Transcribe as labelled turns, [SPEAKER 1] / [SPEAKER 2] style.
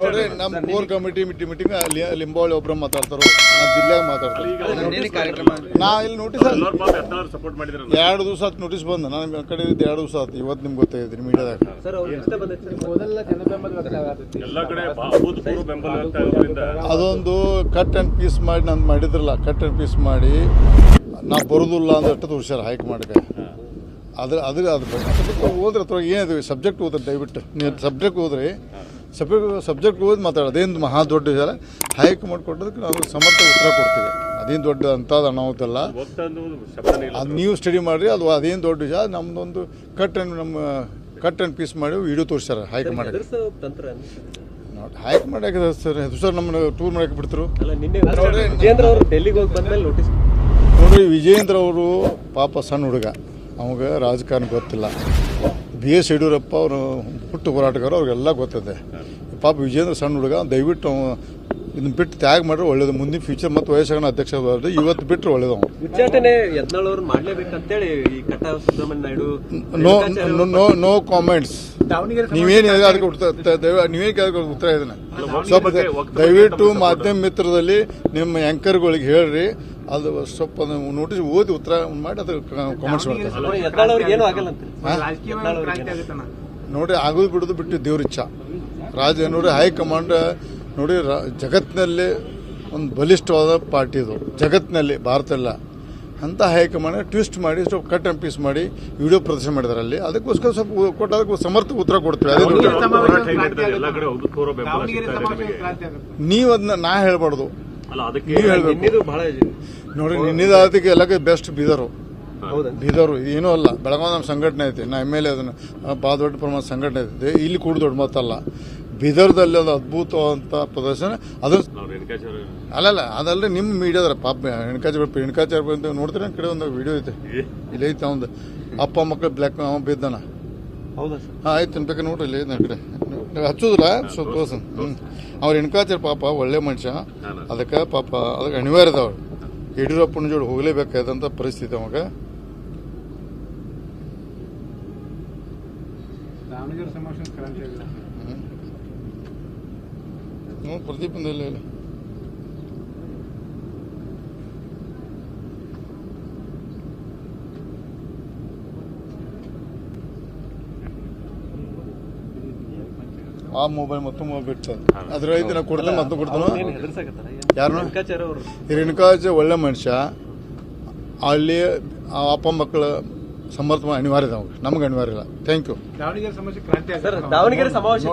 [SPEAKER 1] ನೋಡ್ರಿ ನಮ್ಮ core committee meeting ಅಲ್ಲಿ ಲಿಂಬಾವಳಿ ಒಬ್ರು ಮಾತಾಡ್ತಾರೋ ನಾನು ಜಿಲ್ಲೆಗೆ ಮಾತಾಡ್ತಾರೆ
[SPEAKER 2] ಕಾರ್ಯಕ್ರಮ
[SPEAKER 1] ನಾ ಇಲ್ಲಿ ನೋಟಿಸ್ ಎರಡು ದಿವಸ ಆತ್ ನೋಟಿಸ್ ಬಂದ. ನಾನು ಕಡೆ ಇದ್ದು ಎರಡು ದಿವಸ ಆತು. ಇವತ್ತು ನಿಮ್ಗೆ ಗೊತ್ತಾಗಿದ್ರಿ ಮೀಡಿಯಾದಾಗ ಅದೊಂದು ಕಟ್ ಆ್ಯಂಡ್ ಪೀಸ್ ಮಾಡಿ ನಾನು ಮಾಡಿದ್ರಲ್ಲ ಕಟ್ ಆ್ಯಂಡ್ ಪೀಸ್ ಮಾಡಿ ನಾ ಬರೋದಿಲ್ಲ ಅಂತ ಅಷ್ಟು ತೋರಿಸ್ಯಾರ ಹೈಕ್ ಮಾಡಕ. ಅದ್ರ ಅದ್ರ ಅದು ಸಬ್ಜೆಕ್ಟ್ ಓದ್ರೆ ಅಥವಾ ಏನಿದೆ ಸಬ್ಜೆಕ್ಟ್ ಓದ್ರಿ ದಯವಿಟ್ಟು. ನೀವು ಸಬ್ಜೆಕ್ಟ್ ಓದ್ರಿ ಸಬ್ಜೆಕ್ಟ್ ಸಬ್ಜೆಕ್ಟ್ ಓದಿ ಮಾತಾಡೋದು. ಅದೇನು ಮಹಾ ದೊಡ್ಡ ವಿಚಾರ ಹೈಕ್ ಮಾಡಿಕೊಟ್ಟದಕ್ಕೆ ನಾವು ಸಮರ್ಥ ಉತ್ತರ ಕೊಡ್ತೀವಿ. ಅದೇನು ದೊಡ್ಡ ಅಂಥದ್ದು ಅನಾಹುತಲ್ಲ. ಅದು ನೀವು ಸ್ಟಡಿ ಮಾಡಿರಿ ಅದು ಅದೇನು ದೊಡ್ಡ ವಿಚಾರ ನಮ್ಮದೊಂದು ಕಟ್ ಆ್ಯಂಡ್ ನಮ್ಮ ಕಟ್ ಆ್ಯಂಡ್ ಪೀಸ್ ಮಾಡಿ ವಿಡಿಯೋ ತೋರಿಸ್ಯಾರ ಹೈಕ್
[SPEAKER 2] ಮಾಡಿ
[SPEAKER 1] ನೋಡಿ ಹೈಕ್ ಮಾಡಕ್ಕೆ ಸರ್ ಸರ್ ನಮ್ಮನ್ನ ಟೂರ್ ಮಾಡಕ್ಕೆ ಬಿಡ್ತರು?
[SPEAKER 2] ಅಲ್ಲ ನಿನ್ನೆ ವಿಜೇಂದ್ರ ಅವರು ಡೆಲ್ಲಿಗೆ ಹೋಗಿ ಬಂದ್ಮೇಲೆ ನೋಟಿಸ್
[SPEAKER 1] ನೋಡ್ರಿ ವಿಜೇಂದ್ರ ಅವರು ಪಾಪ ಸಣ್ಣ ಹುಡುಗ. ಅವಾಗ ರಾಜಕಾರಣ ಗೊತ್ತಿಲ್ಲ. ಬಿ ಎಸ್ ಯಡಿಯೂರಪ್ಪ ಅವರು ಹುಟ್ಟು ಹೋರಾಟಗಾರ ಅವ್ರಿಗೆಲ್ಲ ಗೊತ್ತದೆ. ಪಾಪ ವಿಜೇಂದ್ರ ಸಣ್ಣ ಹುಡುಗ ದಯವಿಟ್ಟು ಇದನ್ನ ಬಿಟ್ಟು ತ್ಯಾಗ ಮಾಡ್ರೆ ಒಳ್ಳೇದು. ಮುಂದಿನ ಫ್ಯೂಚರ್ ಮತ್ತು ವಯಸ್ಸಾಗ ಅಧ್ಯಕ್ಷ ಇವತ್ತು ಬಿಟ್ಟರೆ ಒಳ್ಳೇದು.
[SPEAKER 2] ಉಚ್ಚಾಟನೆ ಮಾಡ್ಲೇಬೇಕಂತೇಳಿ ಈ Katta Subramanya Naidu
[SPEAKER 1] no no- no comments ನೀವೇನು ಅದಕ್ಕೆ ಕೇಳಿದ್ರೆ ಉತ್ತರ ಇದನ್ನ ಸ್ವಲ್ಪ ದಯವಿಟ್ಟು ಮಾಧ್ಯಮ ಮಿತ್ರದಲ್ಲಿ ನಿಮ್ಮ ಆಂಕರ್ಗಳಿಗೆ ಹೇಳ್ರಿ. ಅದು ಸ್ವಲ್ಪ ನೋಟಿಸ್ ಓದಿ ಉತ್ತರ ಮಾಡಿ ಅದಕ್ಕೆ ಕಾಮೆಂಟ್ಸ್ ಮಾಡ್ತಾರೆ. ನೋಡಿ ಆಗೋದು ಬಿಡೋದು ಬಿಟ್ಟು ದೇವ್ರ ಇಚ್ಛ. ರಾಜ ನೋಡಿ ಹೈಕಮಾಂಡ್ ನೋಡಿ ರಾ- ಜಗತ್ತಿನಲ್ಲಿ ಒಂದು ಬಲಿಷ್ಠವಾದ ಪಾರ್ಟಿ ಇದು. ಜಗತ್ತಿನಲ್ಲಿ ಭಾರತ ಎಲ್ಲ. ಅಂತ ಹೈಕಮಾಂಡ್ ಟ್ವಿಸ್ಟ್ ಮಾಡಿ ಸ್ವಲ್ಪ ಕಟ್ ಆ್ಯಂಡ್ ಪೀಸ್ ಮಾಡಿ ವಿಡಿಯೋ ಪ್ರದರ್ಶನ ಮಾಡಿದಾರೆ ಅಲ್ಲಿ. ಅದಕ್ಕೋಸ್ಕರ ಸ್ವಲ್ಪ ಕೊಟ್ಟು ಅದಕ್ಕೆ ಸಮರ್ಥ ಉತ್ತರ ಕೊಡ್ತೀವಿ. ಅದೇ
[SPEAKER 3] ಎಲ್ಲ
[SPEAKER 1] ನೀವು ಅದನ್ನ ನಾ ಹೇಳ್ಬಾರ್ದು.
[SPEAKER 3] ಅಲ್ಲ ಅದಕ್ಕೆ
[SPEAKER 1] ನೀವು ಹೇಳ್ಬೇಕು. ನೋಡಿ ನಿನ್ನಿದಾದಕ್ಕೆ ಎಲ್ಲಕ್ಕೆ ಬೆಸ್ಟ್ ಬೀದರು. ಬೀದರು ಏನೂ ಅಲ್ಲ. ಬೆಳಗಾವಿ ನಮ್ಮ ಸಂಘಟನೆ ಐತಿ. ನಾ ಎಂ ಎಲ್ ಎ ಅದನ್ನು ಭಾಳ ದೊಡ್ಡ ಪ್ರಮಾಣದ ಸಂಘಟನೆ ಐತಿ. ಇಲ್ಲಿ ಕೂಡ ದೊಡ್ಡ ಮಾತಲ್ಲ ಬೀದರ್ದಲ್ಲಿ ಅದು ಅದ್ಭುತವಾದಂಥ ಪ್ರದರ್ಶನ. ಅದು ಅಲ್ಲಲ್ಲ ಅದಲ್ಲದೆ ನಿಮ್ಮ ಮೀಡಿಯಾದ್ರ ಪಾಪ ಹೆಣ್ಕಾಚಾರ ಹೆಣ್ಕಾಚಾರ ಅಂತ ನೋಡ್ತೀರ? ಕಡೆ ಒಂದು ವಿಡಿಯೋ ಐತೆ. ಇಲ್ಲಿ ಐತೆ ಅವಂದು. ಅಪ್ಪ ಮಕ್ಕಳು ಬ್ಲ್ಯಾಕ್ ಅವ ಬಿದ್ದಾನ.
[SPEAKER 2] ಹೌದಾ ಸರ್?
[SPEAKER 1] ಹಾಂ ಆಯ್ತು ಅನ್ಬೇಕು ನೋಡ್ರಿ ಇಲ್ಲಿ ನನ್ನ ಕಡೆ. ನೀವು ಹಚ್ಚೋದಿಲ್ಲ? ಸ್ವಲ್ಪ ತೋರ್ಸ ಹ್ಞೂ ಅವ್ರ ಹೆಣ್ಕಾಚಾರ ಪಾಪ ಒಳ್ಳೆ ಮನುಷ್ಯ. ಅದಕ್ಕೆ ಪಾಪ ಅದಕ್ಕೆ ಅನಿವಾರ್ಯ ಅದಾವ ಯಡಿಯೂರಪ್ಪನ ಜೋಡಿ ಹೋಗಲೇಬೇಕಾದಂಥ ಪರಿಸ್ಥಿತಿ ಅವಾಗ.
[SPEAKER 4] ದಾವಣಗೆರೆ ಸಮಾವೇಶ ಕ್ರಾಂತಿ
[SPEAKER 1] ಹ್ಞೂ ಪ್ರದೀಪ್ ಇಲ್ಲ ಇಲ್ಲ ಆ ಮೊಬೈಲ್ ಮತ್ತು ಮೊಬೈಲ್ ಬಿಟ್ಟು. ಅದ್ರ ಐತಿ ನಾ ಕೊಡ್ತಾನೆ ಮತ್ತೆ ಕೊಡ್ತಾನೆ. ಯಾರನ್ನ?
[SPEAKER 2] ರೇಣುಕಾಚಾರ್ಯ ಅವರು?
[SPEAKER 1] ರೇಣುಕಾಜ ಒಳ್ಳೆ ಮನುಷ್ಯ. ಅಲ್ಲಿ ಆ ಅಪ್ಪ ಮಕ್ಕಳ ಸಮರ್ಥ ಅನಿವಾರ್ಯ ನಮ್ಗೆ ಅನಿವಾರ್ಯ ಇಲ್ಲ. ಥ್ಯಾಂಕ್ ಯು
[SPEAKER 4] ದಾವಣಗೆರೆ ಸಮಸ್ಯೆ ಕ್ರಾಂತಿ
[SPEAKER 2] ದಾವಣಗೆರೆ ಸಮಾವೇಶ